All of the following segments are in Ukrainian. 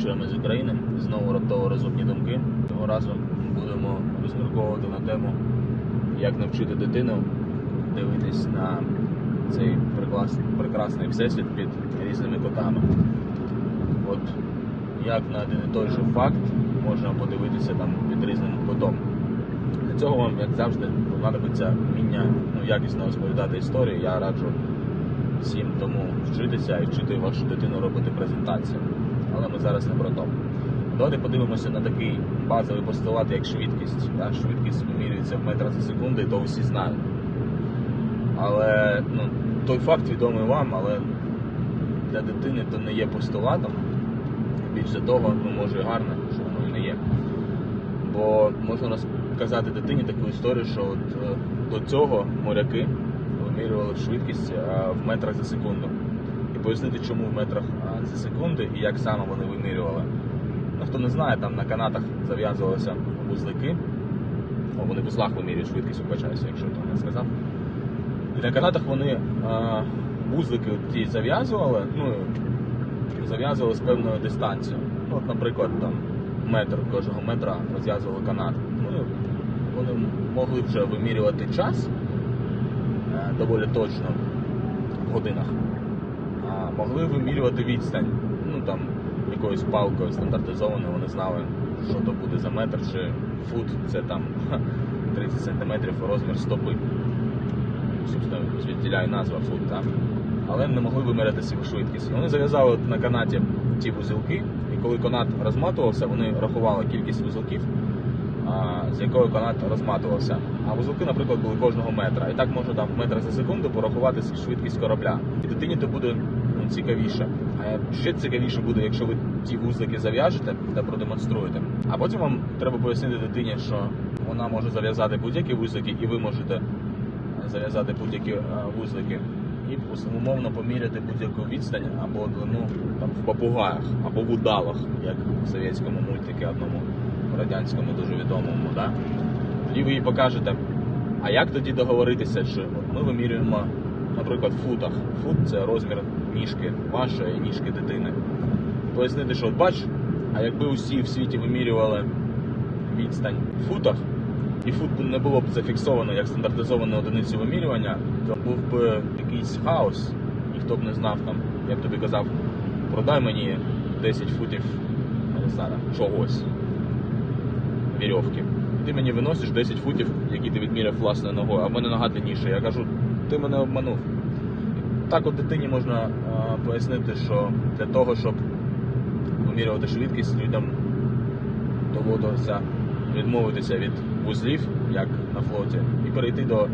вечорами з України. Знову раптово розумні думки. Цього разу будемо розмірковувати на тему, як навчити дитину дивитись на цей прекрасний, всесвіт під різними котами. От як на один і той же факт можна подивитися там під різним котом. Для цього вам, як завжди, знадобиться вміння ну, якісно розповідати історії. Я раджу всім тому вчитися і вчити вашу дитину робити презентацію. Але ми зараз не про то. Давайте подивимося на такий базовий постулат, як швидкість. Да? Швидкість вимірюється в метрах за секунду, і то всі знають. Але ну, той факт відомий вам, але для дитини то не є постулатом. Більше того, ну може і гарно, що воно і не є. Бо можна розказати дитині таку історію, що от, е, до цього моряки вимірювали швидкість е, в метрах за секунду. Пояснити, чому в метрах за секунду і як саме вони вимірювали. Ну, хто не знає, там на канатах зав'язувалися вузлики. О, вони в узлах вимірюють швидкість, вибачаюся, якщо я не сказав. І на канатах вони е, вузлики ті зав'язували, ну, зав'язували з певною дистанцією. Ну, От, наприклад, там метр кожного метра розв'язували канат. Ну, вони могли вже вимірювати час е, доволі точно в годинах, а могли вимірювати відстань. Ну там якоюсь палкою стандартизованою, вони знали, що то буде за метр чи фут, це там 30 сантиметрів розмір стопи. Собственно, звідтіля і назва фут, так? але не могли виміряти свою швидкість. Вони зав'язали на канаті ті вузілки, і коли канат розматувався, вони рахували кількість вузілків, з якою канат розматувався. А вузілки, наприклад, були кожного метра. І так можна там в метрах за секунду порахувати швидкість корабля. І дитині то буде цікавіше. А ще цікавіше буде, якщо ви ті вузлики зав'яжете та продемонструєте. А потім вам треба пояснити дитині, що вона може зав'язати будь-які вузлики, і ви можете зав'язати будь-які е, вузлики і умовно поміряти будь-яку відстань або длину там, в попугаях, або в удавах, як в совєтському мультикі одному радянському дуже відомому. Да? Тоді ви їй покажете, а як тоді договоритися, що ми вимірюємо, наприклад, футах. Фут це розмір ніжки вашої і ніжки дитини. Пояснити, що бач, а якби усі в світі вимірювали відстань в футах, і фут не було б зафіксовано як стандартизовану одиницю вимірювання, то був би якийсь хаос, ніхто б не знав там, я б тобі казав, продай мені 10 футів знаю, чогось, вірьовки. Ти мені виносиш 10 футів, які ти відміряв власною ногою, а в мене нога длинніша. Я кажу, ти мене обманув. Так от дитині можна а, пояснити, що для того, щоб вимірювати швидкість, людям доводилося відмовитися від вузлів, як на флоті, і перейти до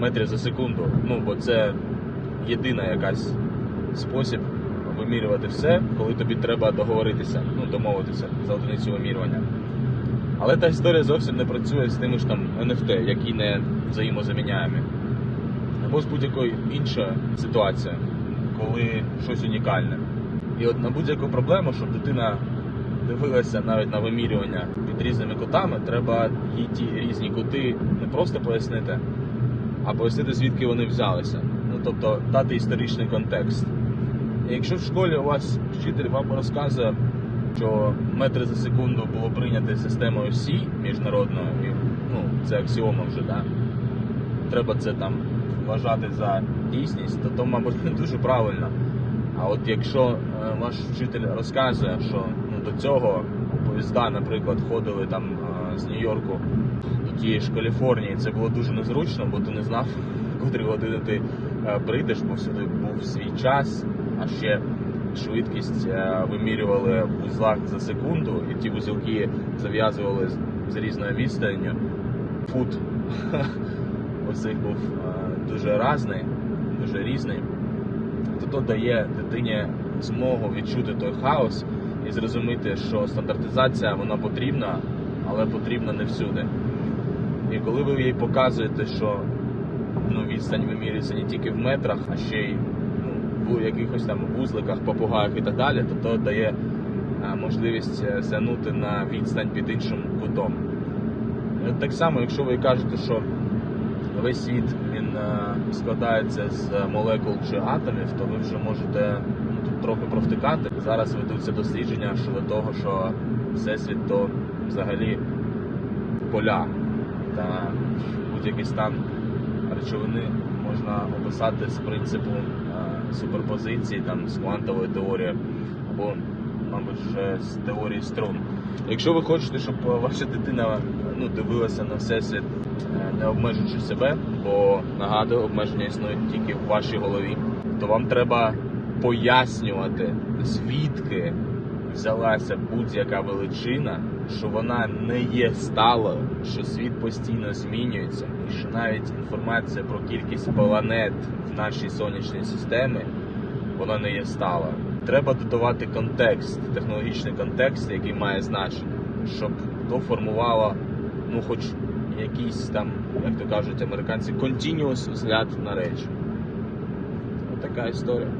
метрів за секунду. Ну, бо це єдина якась спосіб вимірювати все, коли тобі треба договоритися, ну, домовитися за одиницю вимірювання. Але та історія зовсім не працює з тими ж там NFT, які не взаємозаміняємі. Або з будь-якою іншою ситуацією, коли щось унікальне. І от на будь-яку проблему, щоб дитина дивилася навіть на вимірювання під різними кутами, треба їй ті різні кути не просто пояснити, а пояснити, звідки вони взялися. Ну тобто дати історичний контекст. І якщо в школі у вас вчитель вам розказує, що метри за секунду було прийнято системою Сі міжнародною, і ну, це аксіома вже, да? треба це там вважати за дійсність, то то, мабуть, не дуже правильно. А от якщо е, ваш вчитель розказує, що ну, до цього поїзда, наприклад, ходили там е, з Нью-Йорку до тієї ж Каліфорнії, це було дуже незручно, бо ти не знав, котрі години ти е, прийдеш, бо всюди був свій час, а ще швидкість вимірювали в вузлах за секунду, і ті вузілки зав'язували з, різною відстанню. Фут оцих був дуже різний, дуже різний то то дає дитині змогу відчути той хаос і зрозуміти, що стандартизація вона потрібна, але потрібна не всюди. І коли ви їй показуєте, що ну, відстань вимірюється не тільки в метрах, а ще й ну, в якихось там вузликах, попугаях і так далі, то то дає можливість е, зянути на відстань під іншим кутом. От так само, якщо ви кажете, що весь світ е, складається з молекул чи атомів, то ви вже можете ну, тут трохи провтикати. Зараз ведуться дослідження щодо того, що всесвіт то взагалі поля та будь-який стан речовини можна описати з принципу е, суперпозиції, там з квантової теорії або, мабуть, вже з теорії струн. Якщо ви хочете, щоб е, ваша дитина ну, дивилася на всесвіт, е, не обмежуючи себе, бо нагадую, обмеження існують тільки в вашій голові, то вам треба пояснювати, звідки взялася будь-яка величина, що вона не є сталою, що світ постійно змінюється, і що навіть інформація про кількість планет в нашій сонячній системі вона не є сталою. Треба додавати контекст, технологічний контекст, який має значення, щоб то формувало, ну, хоч якийсь там, як то кажуть американці, continuous взгляд на речі. Отака історія.